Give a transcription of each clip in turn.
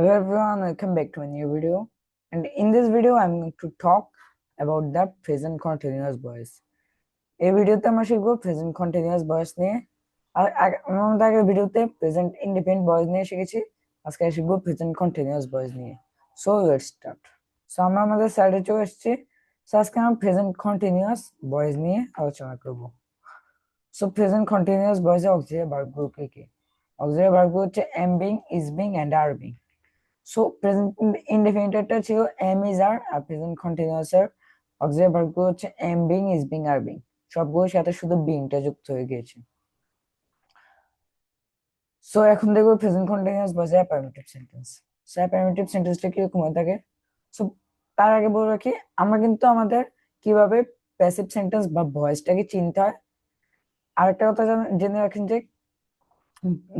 Hello everyone, welcome back to a new video. And in this video, I'm going to talk about the present continuous voice. এই ভিডিওতে আমরা শিখব present continuous voice নিয়ে। আর আমরা আগের ভিডিওতে প্রেজেন্ট ইন্ডিপেন্ডেন্ট ভয়েস নিয়ে শিখেছি। আজকে শিখব প্রেজেন্ট কন্টিনিউয়াস ভয়েস নিয়ে। সো লেটস স্টার্ট সো আমরা আমাদের সাইডে চলে এসেছি। সো আজকে আমরা প্রেজেন্ট কন্টিনিউয়াস ভয়েস নিয়ে আলোচনা করব। সো প্রেজেন্ট কন্টিনিউয়াস ভয়েসে অক্সিলারি ভার্বগুলো কি? কি অক্সিলারি ভার্বগুলো হচ্ছে am being is being and are being so present ইনডিফিনিটেডটা ছিল am is are are present continuous এর অক্সিলারি ভার্বগুলো হচ্ছে am being is being are being সবগুলোর সাথে শুধু বিংটা যুক্ত হয়ে গিয়েছে। সো এখন দেখব present continuous voice affirmative sentence so affirmative সেন্টেন্সটা কীরকম হয়ে থাকে সো তার আগে বলে রাখি, আমরা কিন্তু আমাদের কীভাবে প্যাসিভ সেন্টেন্স বা ভয়েসটাকে চিনতে হয়। আরেকটা কথা জান- রাখেন যে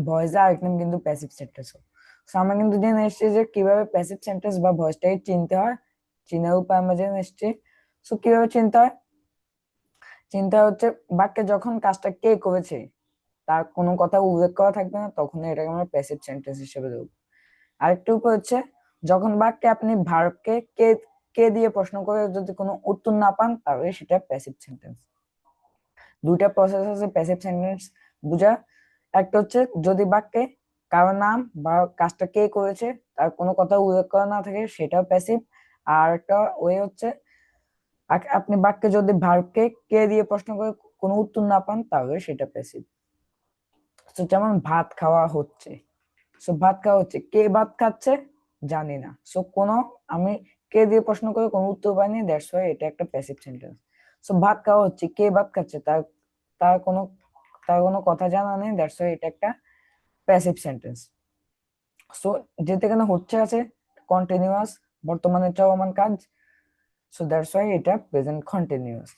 ভয়েস আরেক নাম কিন্তু প্যাসিভ সেন্টেন্স সো আমরা কিন্তু জেনে এসেছি যে কীভাবে প্যাসিভ সেন্টেন্স বা ভয়েসটাকে চিনতে হয়। চিনার উপায় আমরা জেনে এসেছি। সো কীভাবে চিনতে হয়? চিন্তা হচ্ছে বাক্যে যখন কাজটা কে করেছে, তার কোনো কথা উল্লেখ করা থাকবে না তখন এটাকে আমরা প্যাসিভ সেন্টেন্স হিসেবে দেবো আরেকটা উপায় হচ্ছে যখন বাক্যে আপনি ভার্বকে কে কে দিয়ে প্রশ্ন করে যদি কোনো উত্তর না পান, তাহলে সেটা প্যাসিভ সেন্টেন্স দুইটা প্রসেস আছে প্যাসিভ সেন্টেন্স বুঝা একটা হচ্ছে যদি বাক্যে কারও নাম বা কাজটা কে করেছে, তার কোনো কথা উল্লেখ করা না থাকে, সেটাও প্যাসিভ আর একটা ওয়ে হচ্ছে আপনি বাক্যে যদি ভার্বকে কে দিয়ে প্রশ্ন করে কোনো উত্তর না পান, তাহলে সেটা প্যাসিভ তো যেমন ভাত খাওয়া হচ্ছে। সো ভাত খাওয়া হচ্ছে। কে ভাত খাচ্ছে? জানি না। সো কোনো, আমি কে দিয়ে প্রশ্ন করে কোনো উত্তর পাইনি দ্যাটস ওয়াই এটা একটা প্যাসিভ সেন্টেন্স সো ভাত খাওয়া হচ্ছে। কে ভাত খাচ্ছে? তার তার কোনো তার কোনো কথা জানা নেই দ্যাটস ওয়াই এটা একটা প্যাসিভ সেন্টেন্স সো যেতে কেন হচ্ছে আছে কন্টিনিউয়াস বর্তমানে চলমান কাজ। সো দ্যাটস ওয়াই এটা প্রেজেন্ট কন্টিনিউয়াস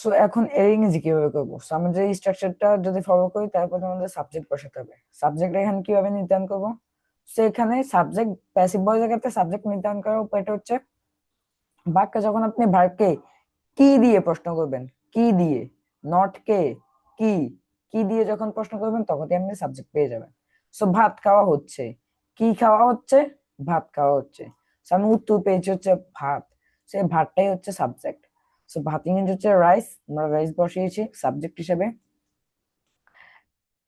সো এখন এর ইংরেজি কীভাবে করব? সো আমরা যে স্ট্রাকচারটা যদি ফলো করি, তারপর আমাদের সাবজেক্ট বসাতে হবে। সাবজেক্ট এখানে কীভাবে নির্ধারণ করব? সো এখানে সাবজেক্ট প্যাসিভ ভয়েসের ক্ষেত্রে সাবজেক্ট নির্ধারণ করার উপায়টা হচ্ছে, বাক্যে যখন আপনি ভার্বকে কি দিয়ে প্রশ্ন করবেন? কি দিয়ে? নট কে? কি? কি দিয়ে যখন প্রশ্ন করবেন, তখনই আপনি সাবজেক্ট পেয়ে যাবেন। সো ভাত খাওয়া হচ্ছে। কি খাওয়া হচ্ছে? ভাত খাওয়া হচ্ছে। সো আমি উত্তর পেয়েছি হচ্ছে ভাত। সে ভাতটাই হচ্ছে সাবজেক্ট সো ভাত ইংরেজি হচ্ছে রাইস আমরা রাইস বসিয়েছি সাবজেক্ট হিসেবে।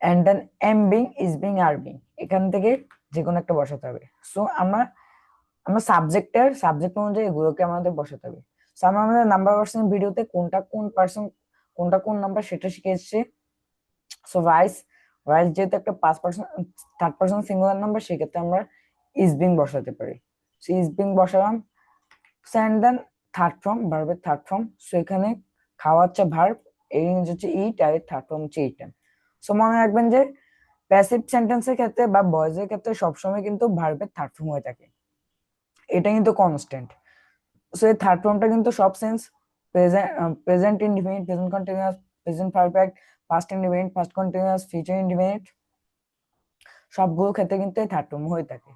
And then am being is being are being এখান থেকে যে কোনো একটা বসাতে হবে। সো আমরা আমরা সাবজেক্টের সাবজেক্ট অনুযায়ী এগুলোকে আমাদের বসাতে হবে। সো আমরা আমাদের নাম্বার পার্সন ভিডিওতে কোনটা কোন পার্সন কোনটা কোন নাম্বার সেটা শিখে এসেছি। সো রাইস রাইস যেহেতু একটা পাঁচ percent third person singular number সেক্ষেত্রে আমরা ইজ বিং বসাতে পারি। সো ইজ বিং বসালাম। স্যান্ড দেন থার্ড ফর্ম ভার্বের থার্ড ফর্ম সো এখানে খাওয়া হচ্ছে ভার্ব এই ইংরেজি হচ্ছে ইট আর থার্ড ফর্ম হচ্ছে ইটেন সো মনে রাখবেন যে প্যাসিভ সেন্টেন্সের ক্ষেত্রে বা ভয়েসের ক্ষেত্রে সবসময় কিন্তু ভার্বের থার্ড ফর্ম হয়ে থাকে। এটা কিন্তু কনস্ট্যান্ট সো এই থার্ড ফর্মটা কিন্তু সব tense present present indefinite present continuous present perfect past indefinite past continuous future indefinite সবগুলো ক্ষেত্রে কিন্তু এই থার্ড হয়ে থাকে।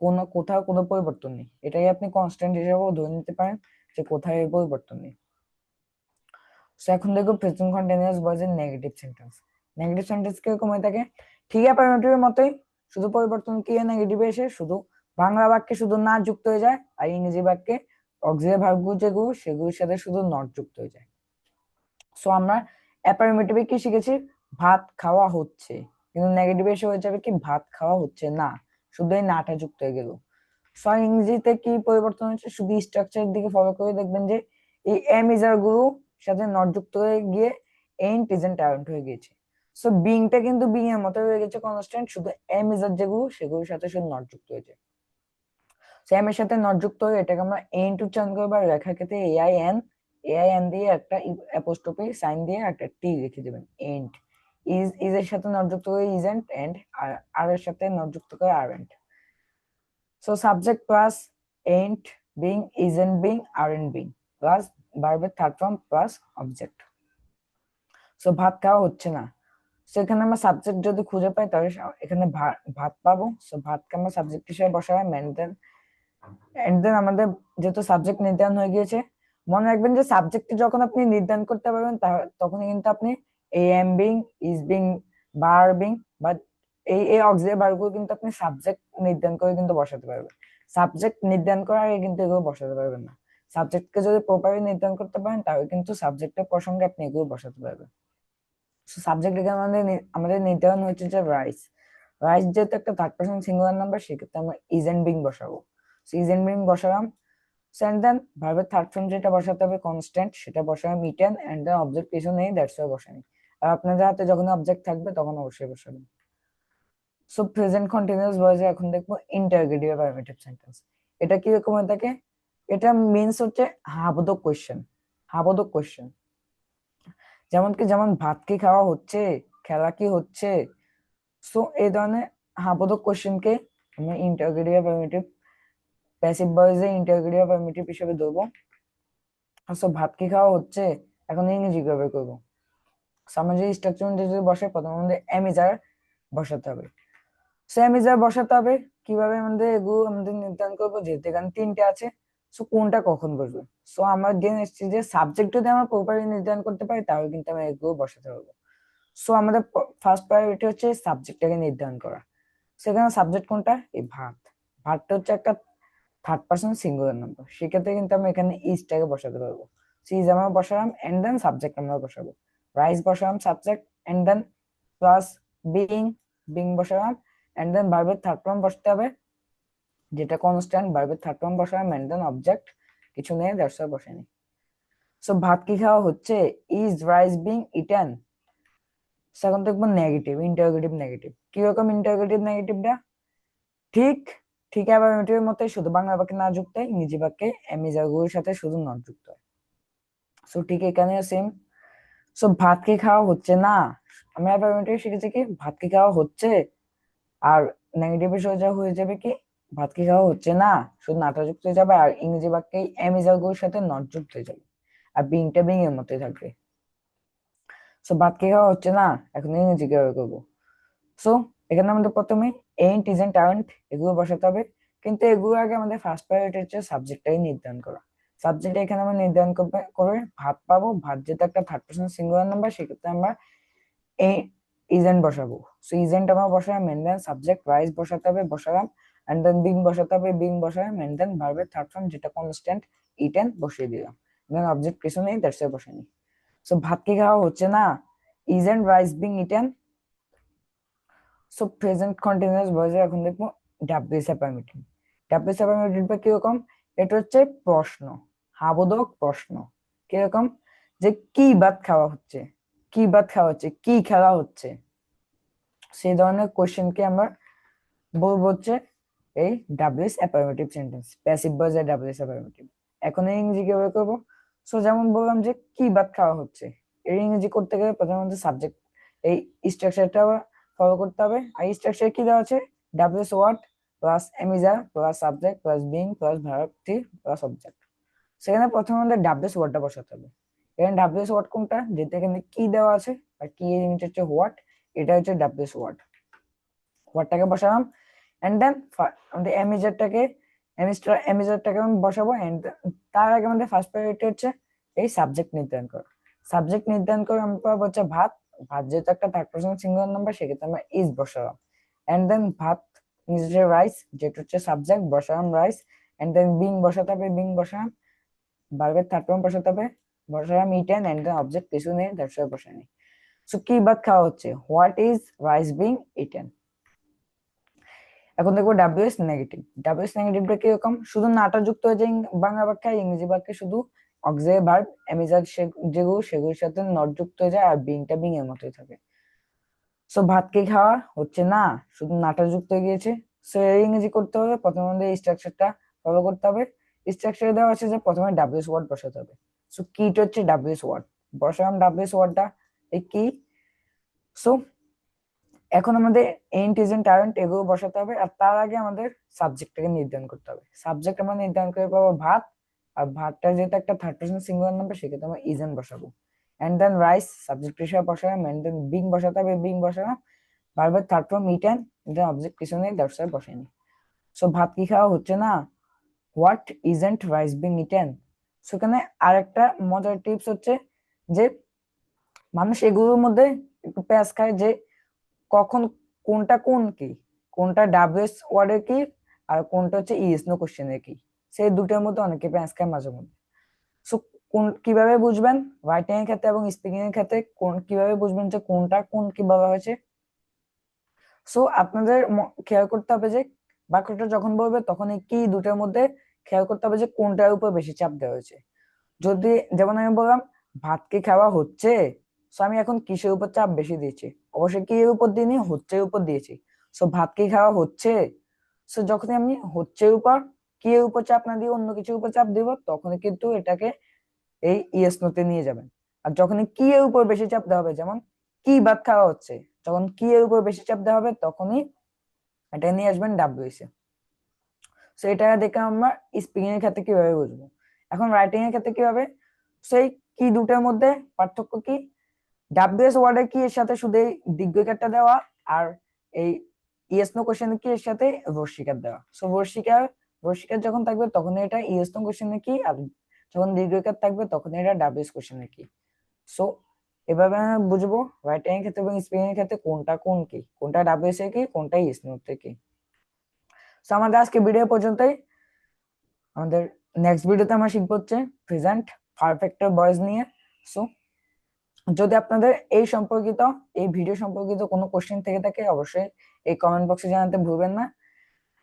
কোনো, কোথাও কোনো পরিবর্তন নেই। এটাই আপনি কনস্ট্যান্ট হিসেবেও ধরে নিতে পারেন যে কোথায় এর পরিবর্তন নেই। সো এখন দেখো প্রেজেন্ট কন্টিনিউয়াস ভয়েসের নেগেটিভ সেন্টেন্স নেগেটিভ সেন্টেন্স কীরকম হয়ে থাকে? ঠিক অ্যাফার্মেটিভের মতোই শুধু পরিবর্তন কি নেগেটিভে এসে শুধু বাংলা বাক্যে শুধু না যুক্ত হয়ে যায় আর ইংরেজি বাক্যে অক্সিলারি ভার্বগুলো যেগুলো সেগুলোর সাথে শুধু নট যুক্ত হয়ে যায়। সো আমরা অ্যাফার্মেটিভে কি শিখেছি? ভাত খাওয়া হচ্ছে। কিন্তু নেগেটিভে এসে হয়ে যাবে কি? ভাত খাওয়া হচ্ছে না। শুধু এই নাটা যুক্ত হয়ে গেল। সো ইংরেজিতে কি পরিবর্তন হচ্ছে শুধু স্ট্রাকচারের দিকে ফলো করে দেখবেন যে, এই এম ইজারগুলো সাথে নট যুক্ত হয়ে গিয়ে এন্ড প্রেজেন্ট ট্যালেন্ট হয়ে গিয়েছে। সো বিংটা কিন্তু বিং এর মতো হয়ে গেছে কনস্ট্যান্ট শুধু এম ইজার যেগুলো সেগুলোর সাথে শুধু নট যুক্ত হয়েছে এম এর সাথে নট যুক্ত হয়ে এটাকে আমরা এন টু চান করব আর লেখার ক্ষেত্রে এআই এন এআই এন দিয়ে একটা অ্যাপোস্ট্রফি সাইন দিয়ে একটা টি লিখে দিবেন এন্ড ইজ ইজ এর সাথে নট যুক্ত করে ইজ এন্ড আর আর এর সাথে নট যুক্ত করে আর and so subject plus and being is and being are and being plus ভার্বের third form plus object so ভাত খাওয়া হচ্ছে না। সো এখানে আমরা সাবজেক্ট যদি খুঁজে পাই, তাহলে এখানে ভাত পাবো। সো ভাতকে আমরা সাবজেক্ট হিসেবে বসাই মেন দেন এন্ড দেন আমাদের যেহেতু সাবজেক্ট নির্ধারণ হয়ে গিয়েছে মনে রাখবেন যে সাবজেক্ট যখন আপনি নির্ধারণ করতে পারবেন তখন কিন্তু আপনি এ এম বিং ইজ বিং বার বিং বা এই এই অক্সিলারি ভার্বগুলো কিন্তু আপনি সাবজেক্ট নির্ধারণ করে কিন্তু বসাতে পারবেন। সাবজেক্ট নির্ধারণ করার আগে কিন্তু এগুলো বসাতে পারবেন না। সাবজেক্টকে যদি প্রপারলি নির্ধারণ করতে পারেন, তাহলে কিন্তু সাবজেক্টের প্রসঙ্গে আপনি এগুলো বসাতে পারবেন। সাবজেক্ট এখানে আমাদের আমাদের নির্ধারণ হচ্ছে যে রাইস রাইস যেহেতু একটা থার্ড পার্সন সিঙ্গুলার নাম্বার সেক্ষেত্রে আমরা ইজ এন্ড বিং বসাবো। ইজ এন্ড বিং বসালাম। সেন্ড দেন ভার্বের থার্ড ফর্ম যেটা বসাতে হবে কনস্ট্যান্ট সেটা বসাবে ইটেন এন্ড দেন অবজেক্ট কিছু নেই দ্যাটস ওয়াই বসানি। আর আপনাদের হাতে যখন অবজেক্ট থাকবে, তখন অবশ্যই বসাবেন। সো প্রেজেন্ট কন্টিনিউয়াস ভয়েসে এখন দেখব ইন্টারগেটিভ অ্যাফার্মেটিভ সেন্টেন্স এটা কি রকম হয়ে থাকে? এটা মিন্স হচ্ছে হাবোধক কোয়েশ্চেন হাবোধক কোয়েশ্চেন যেমন কি, যেমন ভাত কি খাওয়া হচ্ছে, খেলা কি হচ্ছে। সো এই ধরনের হাবোধক কোয়েশ্চেনকে আমরা ইন্টারগেটিভ অ্যাফার্মেটিভ প্যাসিভ ভয়েসে ইন্টারগেটিভ অ্যাফার্মেটিভ হিসেবে ধরবো। সো ভাত কি খাওয়া হচ্ছে? এখন ইংরেজি কীভাবে করব? যে স্ট্রাকচার যদি বসে প্রথমে আমাদের এমিজার বসাতে হবে। সো এমিজার বসাতে হবে। কীভাবে আমাদের এগুলো আমাদের নির্ধারণ করব? যেহেতু এখানে তিনটে আছে সো কোনটা কখন বসবে? সো আমরা এসেছি যে সাবজেক্ট যদি আমরা প্রপারলি নির্ধারণ করতে পারি, তাহলে কিন্তু আমরা এগুলো বসাতে পারব। সো আমাদের ফার্স্ট প্রায়োরিটি হচ্ছে সাবজেক্টটাকে নির্ধারণ করা। সেখানে সাবজেক্ট কোনটা? এই ভাত। ভাতটা হচ্ছে একটা থার্ড পার্সন সিঙ্গুলার নাম্বার সেক্ষেত্রে কিন্তু আমরা এখানে ইজটাকে বসাতে পারব। সিজ আমরা বসালাম এন্ড দেন সাবজেক্ট আমরা বসাবো। রাইস বসালাম subject and then plus being being বসালাম এন্ড দেন ভার্বের থার্ড ফর্ম বসতে হবে। যেটা কনস্ট্যান্ট ভার্বের থার্ড ফর্ম বসালাম এন্ড দেন অবজেক্ট কিছু নেই দ্যাটস বসেনি সো ভাত কি খাওয়া হচ্ছে? ইজ রাইস বিং ইটেন সেখন দেখব নেগেটিভ ইন্টারোগেটিভ নেগেটিভ কীরকম ইন্টারোগেটিভ নেগেটিভটা ঠিক ঠিক অ্যাফার্মেটিভের মতোই শুধু বাংলা বাক্যে না যুক্ত হয়, ইংরেজি বাক্যে এমিজাগুলোর সাথে শুধু নট যুক্ত হয়। সো ঠিক এখানে সেম সো ভাত কি খাওয়া হচ্ছে না? আমি অ্যাফার্মেটিভ শিখেছি কি, ভাত কি খাওয়া হচ্ছে? আর নেগেটিভ সোজা হয়ে যাবে কি, ভাত কি খাওয়া হচ্ছে না? শুধু নাটা যুক্ত হয়ে যাবে আর ইংরেজি বাক্যে এমিজাগুলোর সাথে নট যুক্ত হয়ে যাবে। আর বিংটা বিং এর মতোই থাকবে। সো ভাত কি খাওয়া হচ্ছে না? এখন ইংরেজি কীভাবে করব? সো এখানে আমাদের প্রথমে এন্ট ইজেন্ট আর্নড এগুলো বসাতে হবে। কিন্তু এগুলো আগে আমাদের ফার্স্ট প্রায়োরিটি হচ্ছে সাবজেক্টটাই নির্ধারণ করা। সাবজেক্ট এখানে আমরা নির্ধারণ করে ভাত পাবো। ভাত যেটা একটা থার্ড পার্সন সিঙ্গুলার নাম্বার সেক্ষেত্রে আমরা এই ইজেন্ট বসাবো। সো ইজেন্ট আমরা বসালাম এন্ড দেন সাবজেক্ট রাইস বসাতে হবে, বসালাম। এন্ড দেন বিং বসাতে হবে বিং বসালাম এন্ড দেন ভার্বের থার্ড ফর্ম যেটা কনস্ট্যান্ট ইটেন বসিয়ে দিলাম। দেন অবজেক্ট কিছু নেই দ্যাটস বসানি সো ভাত কি খাওয়া হচ্ছে না? Isn't rice being eaten so present continuous ভয়েসে এখন দেখব ডাব্লিউ ডাব্লিউএস অ্যাফার্মেটিভ ডাব্লিউএস অ্যাফার্মেটিভটা কীরকম? এটা হচ্ছে প্রশ্ন হাবোধক প্রশ্ন। কীরকম? যে কি ভাত খাওয়া হচ্ছে? কি ভাত খাওয়া হচ্ছে? কি খেলা হচ্ছে? সেই ধরনের কোশ্চেনকে আমরা বলব হচ্ছে এই ডাব্লিউএস অ্যাফার্মেটিভ সেন্টেন্স প্যাসিভ ভয়েসে ডাব্লিউএস অ্যাফার্মেটিভ এখন এই ইংরেজি কীভাবে করব? সো যেমন বললাম যে কি ভাত খাওয়া হচ্ছে? এর ইংরেজি করতে গেলে প্রথমে সাবজেক্ট এই স্ট্রাকচারটা ফলো করতে হবে। আর স্ট্রাকচার কি দেওয়া আছে? WS word plus am is are plus subject plus being plus three plus object সেখানে প্রথমে আমাদের ডাব্লিউএস ওয়ার্ডটা বসাতে হবে। এখানে ডাব্লিউএস ওয়ার্ড কোনটা? যেটা এখানে কি দেওয়া আছে আর কি ইউনিট হচ্ছে হোয়াট এটা হচ্ছে ডাব্লিউএস ওয়ার্ড ওয়ার্ডটাকে বসালাম। এন্ড দেন আমাদের এমিজারটাকে এমিস্টার এমিজারটাকে আমি বসাবো। এন্ড তার আগে আমাদের ফার্স্ট প্রায়োরিটি হচ্ছে এই সাবজেক্ট নির্ধারণ করা। সাবজেক্ট নির্ধারণ করে আমরা পাবো হচ্ছে ভাত। ভাত যেহেতু একটা থার্ড পার্সন সিঙ্গুলার নাম্বার সেক্ষেত্রে আমরা ইজ বসালাম। এন্ড দেন ভাত রাইস যেটা হচ্ছে সাবজেক্ট বসালাম রাইস এন্ড দেন বিং বসাতে হবে বিং বসালাম ভার্বের থার্ড ফর্ম বসাতে হবে, বসালাম ইটেন এন্ড দেন অবজেক্ট কিছু নেই দ্যাটস ওয়াই বসানি সো কি ভাত খাওয়া হচ্ছে? What is rice being eaten এখন দেখব ডাব্লিউএস নেগেটিভ ডাব্লিউএস নেগেটিভটা কীরকম? শুধু নাটা যুক্ত হয়ে যায়, বাংলা বাক্যে ইংরেজি বাক্যে শুধু অক্সিলারি ভার্ব এমিজার যেগুলো সেগুলোর সাথে নট যুক্ত হয়ে যায় আর বিংটা বিং এর মতোই থাকে। সো ভাত কি খাওয়া? হচ্ছে না, শুধু নাটা যুক্ত হয়ে গিয়েছে। সো এর ইংরেজি করতে হবে, প্রথমে আমাদের স্ট্রাকচারটা ফলো করতে হবে। স্ট্রাকচারে দেওয়া আছে যে প্রথমে ডাব্লিউএস ওয়ার্ড বসাতে হবে। সো কিটা হচ্ছে ডাব্লিউএস ওয়ার্ড বসালাম ডাব্লিউএস ওয়ার্ডটা এই কি সো এখন আমাদের এন্ট ইজেন্ট টারেন্ট এগুলো বসাতে হবে আর তার আগে আমাদের সাবজেক্টটাকে নির্ধারণ করতে হবে। সাবজেক্ট আমরা নির্ধারণ করে পাবো ভাত আর ভাতটা যেহেতু একটা থার্ড পার্সন সিঙ্গুলার নাম্বার সেক্ষেত্রে আমরা ইজেন্ট বসাবো। এন্ড দেন রাইস সাবজেক্ট হিসেবে বসালাম এন্ড দেন বিং বসাতে হবে বিং বসালাম। বারবার third form eaten then object কিছু নেই দ্যাটস ওয়াই বসাইনি সো ভাত কি খাওয়া হচ্ছে না? What isn't rice being eaten so এখানে আরেকটা মজার টিপস হচ্ছে যে মানুষ এগুলোর মধ্যে একটু প্যাঁচ খায় যে কখন কোনটা কোন কি? কোনটা ডাব্লিউএস ওয়ার্ডের কি? আর কোনটা হচ্ছে ইএস নো কোশ্চেনের কি? সেই দুটোর মধ্যে অনেকে প্যাঁচ খায় মাঝে মধ্যে। সো কোন, কীভাবে বুঝবেন? রাইটিং এর ক্ষেত্রে এবং স্পিকিং এর ক্ষেত্রে কোন, কীভাবে বুঝবেন যে কোনটা কোন কীভাবে হয়েছে? সো আপনাদের খেয়াল করতে হবে যে বাক্যটা যখন বলবে তখন এই কি দুটোর মধ্যে খেয়াল করতে হবে যে কোনটার উপর বেশি চাপ দেওয়া হয়েছে। যদি, যেমন আমি বললাম, ভাত কি খাওয়া হচ্ছে? সো আমি এখন কিসের উপর চাপ বেশি দিয়েছি? অবশ্যই কি এর উপর দিইনি? হচ্ছে উপর দিয়েছি। সো ভাত কি খাওয়া হচ্ছে? সো যখনই আমি হচ্ছে উপর কি এর উপর চাপ না দিয়ে অন্য কিছুর উপর চাপ দিব তখন কিন্তু এটাকে এই ইয়েস নোতে নিয়ে যাবেন। আর যখনই কি এর উপর বেশি চাপ দেওয়া হবে, যেমন কি ভাত খাওয়া হচ্ছে, যখন কি এর উপর বেশি চাপ দেওয়া হবে, তখনই এটা নিয়ে আসবেন ডাব্লিউএস এ সো এটা দেখে আমরা স্পিকিং এর ক্ষেত্রে কীভাবে বুঝব? এখন রাইটিং এর ক্ষেত্রে কীভাবে? সেই কি দুটোর মধ্যে পার্থক্য কি? ডাব্লিউএস ওয়ার্ডের কি এর সাথে শুধু এই দেওয়া, আর এই ইয়েস নো কোশ্চেন কি এর সাথে বর্ষিকার দেওয়া? সো বর্ষিকার বর্ষিকার যখন থাকবে, তখন এটা ইয়েস নো কোশ্চেন কি? আর যখন দীর্ঘিকার থাকবে, তখন এটা ডাব্লিউএস কোশ্চেন কি? সো এভাবে আমরা বুঝব রাইটিং এর ক্ষেত্রে এবং স্পিকিং এর ক্ষেত্রে কোনটা কোন কি? কোনটা ডাব্লিউএস এর কি? কোনটা ইয়েস নো কি? সো আমাদের আজকে ভিডিও পর্যন্তই। আমাদের নেক্সট ভিডিওতে আমরা শিখব হচ্ছে প্রেজেন্ট পারফেক্ট ভয়েস নিয়ে। সো যদি আপনাদের এই সম্পর্কিত, এই ভিডিও সম্পর্কিত কোনো কোশ্চেন থেকে থাকে, অবশ্যই এই কমেন্ট বক্সে জানাতে ভুলবেন না।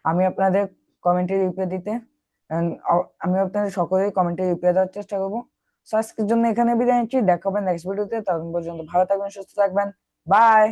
আমি আপনাদের কমেন্টে রিপ্লাই দিতে। আমি আপনাদের সকলেই কমেন্টের রিপ্লাই দেওয়ার চেষ্টা করব। সো আজকের জন্য এখানে বিদায় নিচ্ছি। দেখা হবে নেক্সট ভিডিওতে তখন পর্যন্ত ভালো থাকবেন, সুস্থ থাকবেন। বাই